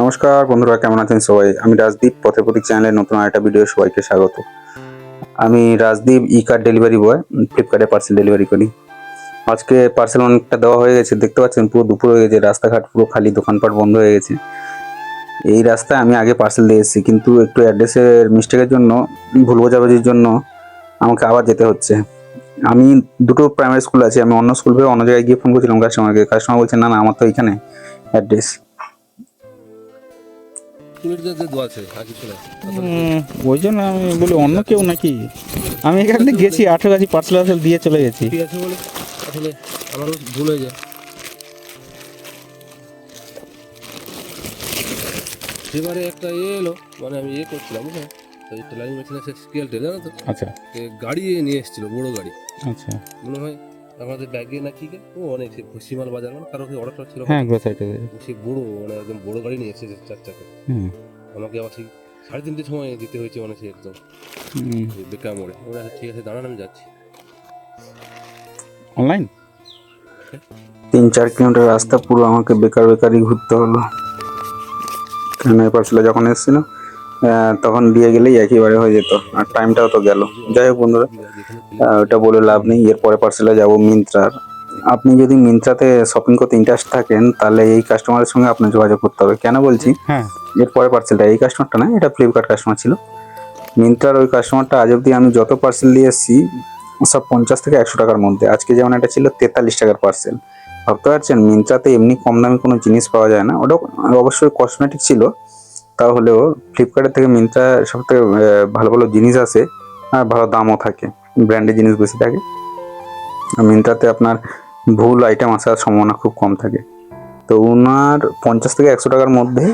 নমস্কার, বন্ধুরা কেমন আছেন সবাই? আমি রাজদীপ পথে প্রতীক চ্যানেলের নতুন আরেকটা ভিডিও সবাইকে স্বাগত। আমি Rajdeep Ekart delivery boy ফ্লিপকার্টে পার্সেল ডেলিভারি করি। আজকে পার্সেল অনেকটা দেওয়া হয়ে গেছে, দেখতে পাচ্ছেন পুরো দুপুর হয়ে গেছে, রাস্তাঘাট পুরো খালি, দোকানপাট বন্ধ হয়ে গেছে। এই রাস্তায় আমি আগে পার্সেল দিয়ে এসেছি, কিন্তু একটু অ্যাড্রেসের মিস্টেকের জন্য, ভুল বোঝাবুঝির জন্য আমাকে আবার যেতে হচ্ছে। আমি দুটো প্রাইমারি স্কুল আছে, আমি অন্য স্কুল থেকে অন্য জায়গায় গিয়ে ফোন করছিলাম কাস্টমারকে কাস্টমার বলছে, না না, আমার তো এখানে অ্যাড্রেস চুলের যে দোয়া আছে আর কিছু না। ওই জন্য আমি বলি অন্য কেউ নাকি? আমি এখান থেকে গেছি আঠেরো গাছি পার্সেল টার্সেল দিয়ে চলে গেছি। ঠিক আছে বলে আসলে আমারও ভুল হয়ে যায়। সেবারে একটা ইয়ে এলো মানে আমি ইয়ে করছিলাম বুঝলেন ওই টেলারিং মেশিনে সে স্কেল তো? আচ্ছা। গাড়ি নিয়ে এসেছিল বড় গাড়ি। আচ্ছা। মনে হয় আমাদের ব্যাগে না কি ও অনেক সে পশ্চিমাল বাজার মানে কারও অর্ডার ছিল? হ্যাঁ গ্রোসারিতে সে বড় মানে একদম বড় গাড়ি নিয়ে এসেছে চার চাকা। হুম। আমাকে আবার সেই সাড়ে তিনটের সময় দিতে হয়েছে মানে সে একদম। বেকার মোড়ে। ওরা ঠিক আছে দাঁড়ান আমি যাচ্ছি। অনলাইন? তিন চার কিলোমিটার রাস্তা পুরো আমাকে বেকার বেকারই ঘুরতে হলো। কেন এই পার্সেলে যখন এসেছিল আহ, তখন দিয়ে গেলেই একেবারে হয়ে যেত। আর টাইমটাও তো গেল। যাই হোক বন্ধুরা ওটা বলে লাভ নেই। এর পরে পার্সেলে যাব মিন্ত্রার। আপনি যদি মিন্ত্রাতে শপিং করতে ইন্টারেস্ট থাকেন তাহলে এই কাস্টমারের সঙ্গে আপনার যোগাযোগ করতে হবে। কেন বলছি? হ্যাঁ। এর পরে পার্সেলটা এই কাস্টমারটা না এটা ফ্লিপকার্ট কাস্টমার ছিল। মিন্ত্রার ওই কাস্টমারটা আজ অব্দি আমি যত পার্সেল দিয়ে এসেছি সব পঞ্চাশ থেকে একশো টাকার মধ্যে। আজকে যেমন এটা ছিল তেতাল্লিশ টাকার পার্সেল ভাবতে পারছেন মিন্ত্রাতে এমনি কম দামি কোনো জিনিস পাওয়া যায় না? ওটা অবশ্যই কসমেটিক ছিল। তাহলেও ফ্লিপকার্টের থেকে মিন্ত্রা সব থেকে ভালো ভালো জিনিস আসে আর ভালো দামও থাকে ব্র্যান্ডের জিনিস বেশি থাকে। মিন্ত্রাতে আপনার ভুল আইটেম আসার সম্ভাবনা খুব কম থাকে। তো ওনার পঞ্চাশ থেকে একশো টাকার মধ্যে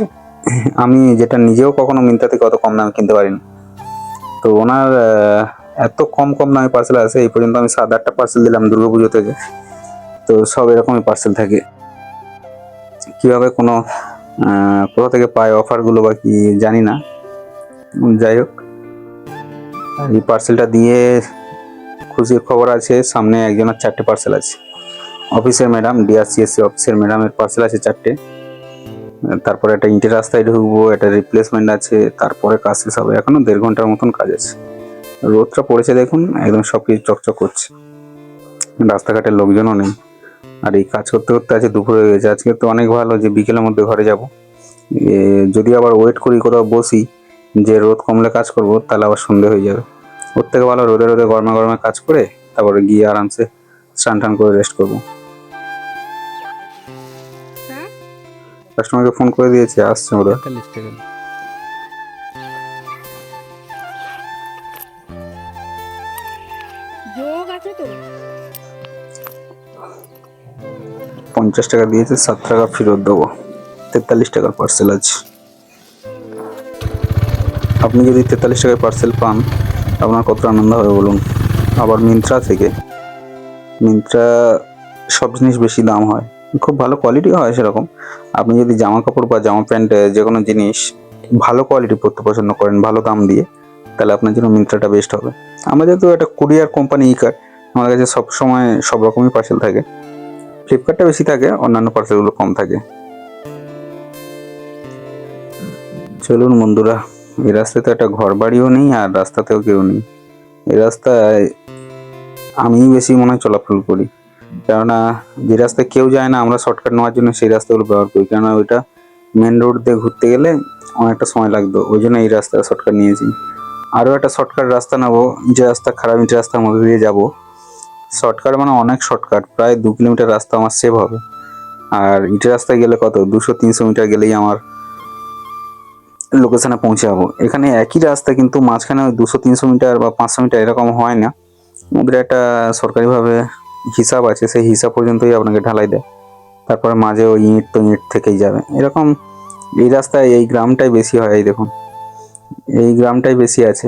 আমি যেটা নিজেও কখনো মিন্ত্রা থেকে অত কম দামে কিনতে পারিনি। তো ওনার এত কম কম দামে পার্সেল আছে, এই পর্যন্ত আমি সাত আটটা পার্সেল দিলাম দুর্গাপুজো থেকে। তো সব এরকমই পার্সেল থাকে। কীভাবে কোনো কোথা থেকে পায় অফারগুলো বা কি জানি না। যাই হোক, এই পার্সেলটা দিয়ে খুশির খবর আছে, সামনে একজনের চারটে পার্সেল আছে। অফিসের ম্যাডাম ডিআরসিএসসি অফিসের ম্যাডামের পার্সেল আছে চারটে। তারপরে একটা ইন্টের রাস্তায় ঢুকবো, একটা রিপ্লেসমেন্ট আছে, তারপরে কাজ শেষ হবে। এখনও দেড় ঘণ্টার মতন কাজ আছে। রোদটা পড়েছে দেখুন, একদম সব কিছু চকচক করছে। রাস্তাঘাটের লোকজনও নেই। আর এই কাজ করতে করতে আজকে দুপুর হয়ে গেছে। আজকে তো অনেক ভালো যে বিকেলের মধ্যে ঘরে যাব। যদি আবার ওয়েট করি কোথাও বসি যে রোদ কমলে কাজ করব তাহলে আবার সন্ধে হয়ে যাবে। ওর থেকে ভালো রোদে রোদে গরমে গরমে কাজ করে তারপরে গিয়ে আরামসে স্নান টান করে রেস্ট করব। কাস্টমারকে ফোন করে দিয়েছে আসছে ওরা পঞ্চাশ টাকা দিয়েছে, সাত টাকা ফেরত দেবো। তেতাল্লিশ টাকার পার্সেল আছে। আপনি যদি তেতাল্লিশ টাকায় পার্সেল পান, আপনার কত আনন্দ হবে বলুন? আবার মিন্ত্রা থেকে। মিন্ত্রা সব জিনিস বেশি দাম হয়। খুব ভালো কোয়ালিটি হয় সেরকম। আপনি যদি জামা কাপড় বা জামা প্যান্ট যে কোনো জিনিস ভালো কোয়ালিটি পরতে পছন্দ করেন, ভালো দাম দিয়ে, তাহলে আপনার জন্য মিন্ত্রাটা বেস্ট হবে। আমরা যেহেতু একটা কুরিয়ার কোম্পানি ই কার্ড আমার কাছে সব সময় সব রকমই পার্সেল থাকে। ফ্লিপকার্টটা বেশি থাকে, অন্যান্য পার্সেলগুলো কম থাকে। চলুন বন্ধুরা, এই রাস্তায় তো একটা ঘর বাড়িও নেই আর রাস্তাতেও কেউ নেই। এই রাস্তায় আমি বেশি মনে হয় চলাফল করি। কেননা, যে রাস্তায় কেউ যায় না, আমরা শর্টকাট নেওয়ার জন্য সেই রাস্তাগুলো ব্যবহার করি। কেননা, ওইটা মেন রোড দিয়ে ঘুরতে গেলে অনেকটা সময় লাগতো। ওই জন্য এই রাস্তা শর্টকাট নিয়েছি। আরও একটা শর্টকাট রাস্তা নেব, যে রাস্তা খারাপ রাস্তার মধ্যে দিয়ে যাব। শর্টকাট মানে অনেক শর্টকাট প্রায় দু কিলোমিটার রাস্তা আমার সেভ হবে। আর ইটের রাস্তায় গেলে কত? দুশো, তিনশো মিটার গেলেই আমার লোকেশানে পৌঁছে যাব। এখানে একই রাস্তা কিন্তু মাঝখানে ওই দুশো, তিনশো মিটার বা পাঁচশো মিটার এরকম হয় না। ওদের একটা সরকারিভাবে হিসাব আছে, সেই হিসাব পর্যন্তই আপনাকে ঢালাই দেয়। তারপরে মাঝে ওই ইঁট তো ইঁট থেকেই যাবে। এরকম এই রাস্তায় এই গ্রামটাই বেশি হয়, এই দেখুন। এই গ্রামটাই বেশি আছে।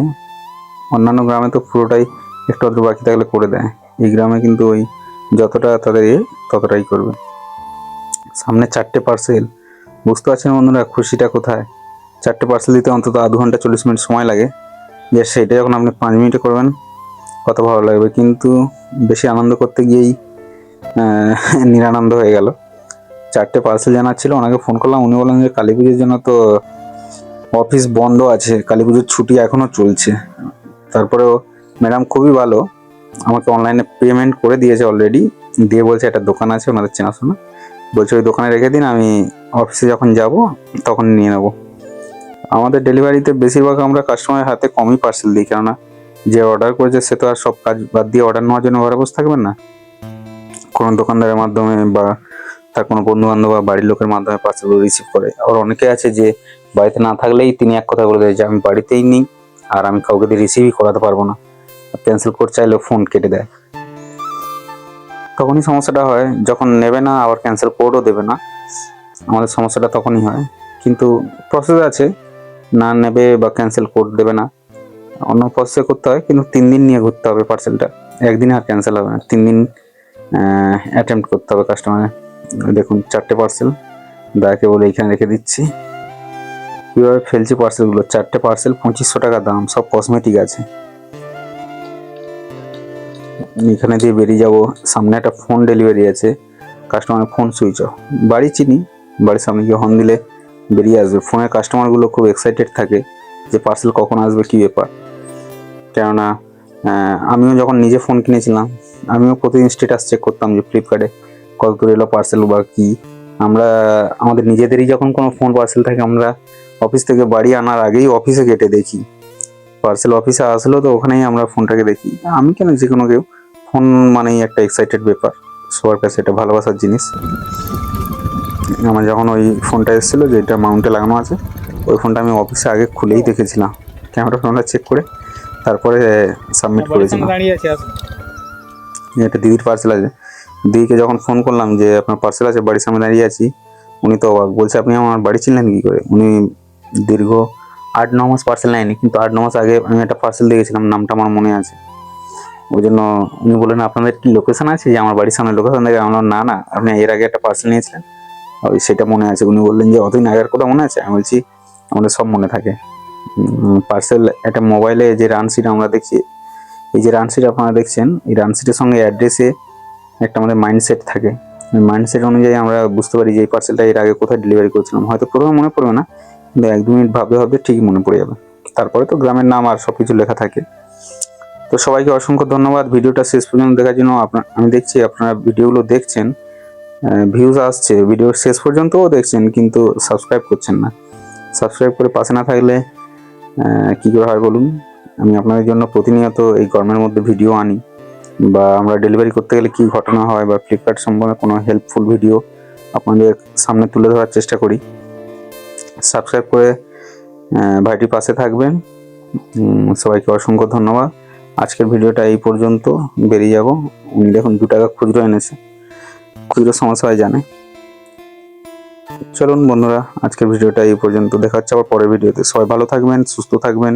অন্যান্য গ্রামে তো পুরোটাই একটু আধটু বাকি থাকলে করে দেয়। এই গ্রামে কিন্তু ওই যতটা তাদের ততটাই করবে। সামনে চারটে পার্সেল বুঝতে পারছেন বন্ধুরা, খুশিটা কোথায়? চারটে পার্সেল দিতে অন্তত আধ ঘণ্টা চল্লিশ মিনিট সময় লাগে। যে সেটা যখন আপনি পাঁচ মিনিটে করবেন, কত ভালো লাগবে। কিন্তু বেশি আনন্দ করতে গিয়েই নিরানন্দ হয়ে গেল। চারটে পার্সেল জানার ছিল, ওনাকে ফোন করলাম। উনি বললেন যে, কালী পুজোর জন্য তো অফিস বন্ধ আছে। কালী পুজোর ছুটি এখনও চলছে। তারপরেও ম্যাডাম খুবই ভালো। আমাকে অনলাইনে পেমেন্ট করে দিয়েছে অলরেডি দিয়ে বলছে একটা দোকান আছে, ওনাদের চেনাশোনা। বলছে, ওই দোকানে রেখে দিন, আমি অফিসে যখন যাব, তখন নিয়ে নেব। আমাদের ডেলিভারিতে বেশিরভাগ আমরা কাস্টমারের হাতে কমই পার্সেল দিই, কেননা যে অর্ডার করেছে, সে তো আর সব কাজ বাদ দিয়ে অর্ডার নেওয়ার জন্য ঘরে বসে থাকবেন না। কোনো দোকানদারের মাধ্যমে বা তার কোনো বন্ধু বান্ধব বা বাড়ির লোকের মাধ্যমে পার্সেলগুলো রিসিভ করে। আবার অনেকে আছে যে বাড়িতে না থাকলেই তিনি এক কথা বলে দেয় যে, আমি বাড়িতেই নেই, আর আমি কাউকে দিয়ে রিসিভই করাতে পারব না। ক্যান্সেল করতে চাইলেও ফোন কেটে দেয়। তখনই সমস্যাটা হয়, যখন নেবে না, আবার ক্যান্সেল কোডও দেবে না। আমাদের সমস্যাটা তখনই হয়। কিন্তু প্রসেস আছে, না নেবে বা ক্যান্সেল কোড দেবে না। অন্য প্রসেসে করতে হয়, কিন্তু তিন দিন নিয়ে ঘুরতে হবে পার্সেলটা একদিনে আর ক্যান্সেল হবে না। তিন দিন অ্যাটেম্প্ট করতে হবে কাস্টমারে দেখুন, চারটে পার্সেল দাকে বলে এইখানে রেখে দিচ্ছি। কীভাবে ফেলছি পার্সেলগুলো চারটে পার্সেল পঁচিশশো টাকা দাম, সব কসমেটিক আছে। এখানে দিয়ে বেরিয়ে যাব। সামনে একটা ফোন ডেলিভারি আছে। কাস্টমারের ফোন সুইচ অফ বাড়ি চিনি, বাড়ির সামনে গিয়ে হর্ন দিলে বেরিয়ে আসবে। ফোনের কাস্টমারগুলো খুব এক্সাইটেড থাকে যে পার্সেল কখন আসবে, কী ব্যাপার। কেননা আমিও যখন নিজে ফোন কিনেছিলাম, আমিও প্রতিদিন স্ট্যাটাস চেক করতাম যে ফ্লিপকার্টে কত দূর এলো পার্সেল বা কী। আমরা, আমাদের নিজেদেরই যখন কোনো ফোন পার্সেল থাকে, আমরা অফিস থেকে বাড়ি আনার আগেই অফিসে কেটে দেখি। পার্সেল অফিসে আসলো তো ওখানেই আমরা ফোনটাকে দেখি। আমি কেন যে কোনো কেউ ফোন মানেই একটা এক্সাইটেড ব্যাপার। সবার কাছে এটা ভালোবাসার জিনিস। আমার যখন ওই ফোনটা এসেছিল যেটা মাউন্টে লাগানো আছে ওই ফোনটা আমি অফিসে আগে খুলেই দেখেছিলাম। ক্যামেরা ফোনটা চেক করে তারপরে সাবমিট করেছিলাম। একটা দিদির পার্সেল আছে। দিদিকে যখন ফোন করলাম যে আপনার পার্সেল আছে বাড়ির সামনে দাঁড়িয়ে আছি। উনি তো অবাক। বলছে আপনি আমার বাড়ি চিনলেন কী করে? উনি দীর্ঘ আট ন মাস পার্সেল নেয়নি কিন্তু আট ন মাস আগে আমি একটা পার্সেল দেখেছিলাম নামটা আমার মনে আছে। ওই জন্য উনি বললেন, আপনাদের কি লোকেশন আছে? যে, আমার বাড়ির সামনে লোকেশন দেখে আমি না না, আপনি এর আগে একটা পার্সেল নিয়েছিলেন। ওই সেটা মনে আছে। উনি বললেন যে, অতদিন আগের কথা মনে আছে? আমি বলছি, আমাদের সব মনে থাকে। পার্সেল একটা মোবাইলে যে রানশিট আমরা দেখছি, এই যে রানশিট আপনারা দেখছেন, এই রানশিটের সঙ্গে অ্যাড্রেসে একটা আমাদের মাইন্ডসেট থাকে। মাইন্ডসেট অনুযায়ী আমরা বুঝতে পারি যে, এই পার্সেলটা এর আগে কোথায় ডেলিভারি করেছিলাম। হয়তো প্রথমে মনে পড়বে না, কিন্তু এক দু মিনিট ভাবতে ভাবতে ঠিকই মনে পড়ে যাবে। তারপরে তো গ্রামের নাম আর সব কিছু লেখা থাকে। তো সবাইকে অসংখ্য ধন্যবাদ। ভিডিওটা শেষ পর্যন্ত দেখার জন্য আপনার আমি দেখছি আপনারা ভিডিওগুলো দেখছেন। ভিউজ আসছে ভিডিও শেষ পর্যন্তও দেখছেন, কিন্তু সাবস্ক্রাইব করছেন না। সাবস্ক্রাইব করে পাশে না থাকলে কি করে হয় বলুন? আমি আপনাদের জন্য প্রতিনিয়ত এই গরমের মধ্যে ভিডিও আনি। বা আমরা ডেলিভারি করতে গেলে কি ঘটনা হয় বা ফ্লিপকার্ট সম্বন্ধে কোনো হেল্পফুল ভিডিও আপনাদের সামনে তুলে ধরার চেষ্টা করি। সাবস্ক্রাইব করে ভাইটির পাশে থাকবেন। সবাইকে অসংখ্য ধন্যবাদ। আজকের ভিডিওটা এই পর্যন্ত, বেরিয়ে যাব। উনি দেখুন, দু টাকা খুচরো এনেছে। খুচরো সমস্যা হয় জানে। চলুন বন্ধুরা, আজকের ভিডিওটা এই পর্যন্ত। দেখা হচ্ছে আবার পরের ভিডিওতে। সবাই ভালো থাকবেন, সুস্থ থাকবেন।